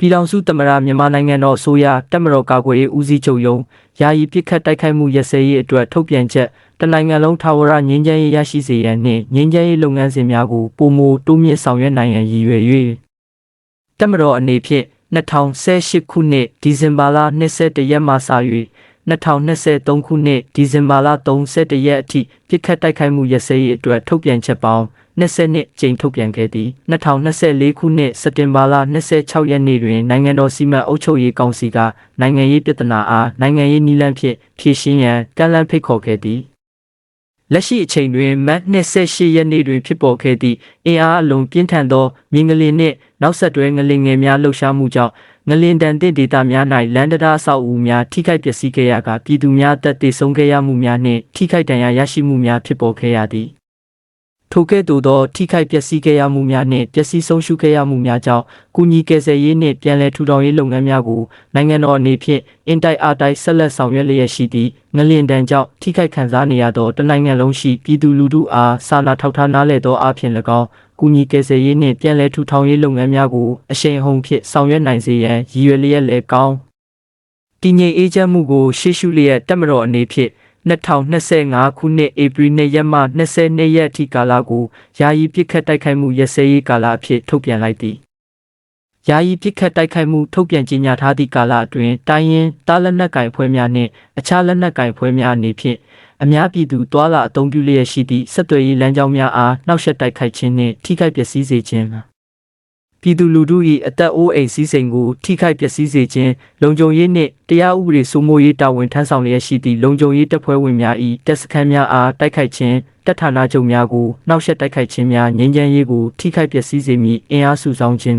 ပြည်ထောင်စုသမ္မတမြန်မာနိုင်ငံတော်အစိုးရတပ်မတော်ကာကွယ်ရေးဦးစီးချုပ်ရုံးယာယီပစ်ခတ်တိုက်ခိုက်မှုရစဲရေးအတွက်ထုတ်ပြန်ချက်တနိုင်ငံလုံးထာဝရငြိမ်းချမ်းရေးရရှိစေရန်နှင့်ငြိမ်းချမ်းရေးလုပ်ငန်းစဉ်များကိုပုံမတိုးမြင့်ဆောင်ရွက်နိုင်ရန်ရည်ရွယ်၍တက်မတော်အနေဖြင့်2018ခုနှစ်ဒီဇင်ဘာလ22ရက်မှစ၍2023ခုနှစ်ဒီဇင်ဘာလ31ရက်အထိပြစ်ခတ်တိုက်ခိုက်မှုရစဲရေးအတွက်ထုတ်ပြန်ချက်ပေါင်း 22ကြိမ်ထုတ်ပြန်ခဲ့သည်2024ခုနှစ်စက်တင်ဘာလ26ရက်နေ့တွင်နိုင်ငံတော်စီမံအုပ်ချုပ်ရေးကောင်စီကနိုင်ငံရေးပြဿနာအားနိုင်ငံရေးနည်းလမ်းဖြင့်ဖြေရှင်းရန်ကမ်းလှမ်းဖိတ်ခေါ်ခဲ့သည်လက်ရှိအချိန်တွင်မတ်28ရက်နေ့တွင်ဖြစ်ပေါ်ခဲ့သည့်အင်အားအလုံးပြင်းထန်သောမြင်းငလင်နှင့်နောက်ဆက်တွဲငလင်ငယ်များလှုပ်ရှားမှုကြောင့်ငလင်တန်တဲ့ဒေသများ၌လန်ဒရာအဆောက်အဦများထိခိုက်ပျက်စီးခဲ့ရကပြည်သူများအသက်သေဆုံးခဲ့ရမှုများနှင့်ထိခိုက်ဒဏ်ရာရရှိမှုများဖြစ်ပေါ်ခဲ့ရသည် ထိုကဲ့သို့သော ထိခိုက်ပျက်စီးခဲ့ရမှုများနှင့်ပျက်စီးဆုံးရှုံးခဲ့ရမှုများကြောင့်ကုညီကယ်ဆယ်ရေးနှင့်ပြန်လည်ထူထောင်ရေးလုပ်ငန်းများကိုနိုင်ငံတော်အနေဖြင့်အင်တိုက်အားတိုက်ဆက်လက်ဆောင်ရွက်လျက်ရှိသည့်ငလင်တန်ကြောင့်ထိခိုက်ခံစားနေရသောတနိုင်ငံလုံးရှိပြည်သူလူထုအားစာနာထောက်ထားနားလည်သောအားဖြင့်၎င်းကုညီကယ်ဆယ်ရေးနှင့်ပြန်လည်ထူထောင်ရေးလုပ်ငန်းများကိုအရှိန်အဟုန်ဖြင့်ဆောင်ရွက်နိုင်စေရန်ရည်ရွယ်လျက်လည်းကောင်းတည်ငြိမ်အေးချမ်းမှုကိုရှေ့ရှုလျက်တက်မတော်အနေဖြင့် 2025ခုနှစ်ဧပြီလရက်မှ22ရက်အထိကာလကိုယာယီပြစ်ခတ်တိုက်ခိုက်မှုရစဲရေးကာလအဖြစ်ထုတ်ပြန်လိုက်သည်။ယာယီပြစ်ခတ်တိုက်ခိုက်မှုထုတ်ပြန်ကြေညာထားသည့်ကာလအတွင်းတိုင်းရင်းတားလက်နက်ကင်ဖွဲ့များနှင့်အခြားလက်နက်ကင်ဖွဲ့များအနေဖြင့်အများပြည်သူတွာလာအုံပြုလျက်ရှိသည့်ဆက်သွယ်ရေးလမ်းကြောင်းများအားနှောက်ယှက်တိုက်ခိုက်ခြင်းနှင့်ထိခိုက်ပျက်စီးစေခြင်း ပြည်သူလူထု၏အသက်အိုးအိမ်စီးစိမ်ကိုထိခိုက်ပျက်စီးစေခြင်းလုံခြုံရေးနှင့်တရားဥပဒေစိုးမိုးရေးတာဝန်ထမ်းဆောင်လျက်ရှိသည့်လုံခြုံရေးတပ်ဖွဲ့ဝင်များ၏တပ်စခန်းများအားတိုက်ခိုက်ခြင်းတပ်ဌာနချုပ်များကိုနှောက်ယှက်တိုက်ခိုက်ခြင်းများငြိမ်းချမ်းရေးကိုထိခိုက်ပျက်စီးစေမည့်အင်အားစုဆောင်ခြင်း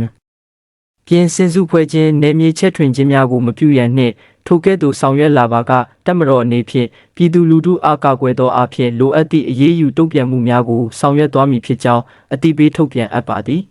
ပြင်ဆင်စုဖွဲ့ခြင်းနယ်မြေချက်ထွင်ခြင်းများကိုမပြုရန်နှင့်ထိုကဲ့သို့ဆောင်ရွက်လာပါကတပ်မတော်အနေဖြင့်ပြည်သူလူထုအားကာကွယ်သောအဖြစ်လိုအပ်သည့်အရေးယူတုံ့ပြန်မှုများကိုဆောင်ရွက်သွားမည်ဖြစ်ကြောင်းအတိပေးထုတ်ပြန်အပ်ပါသည်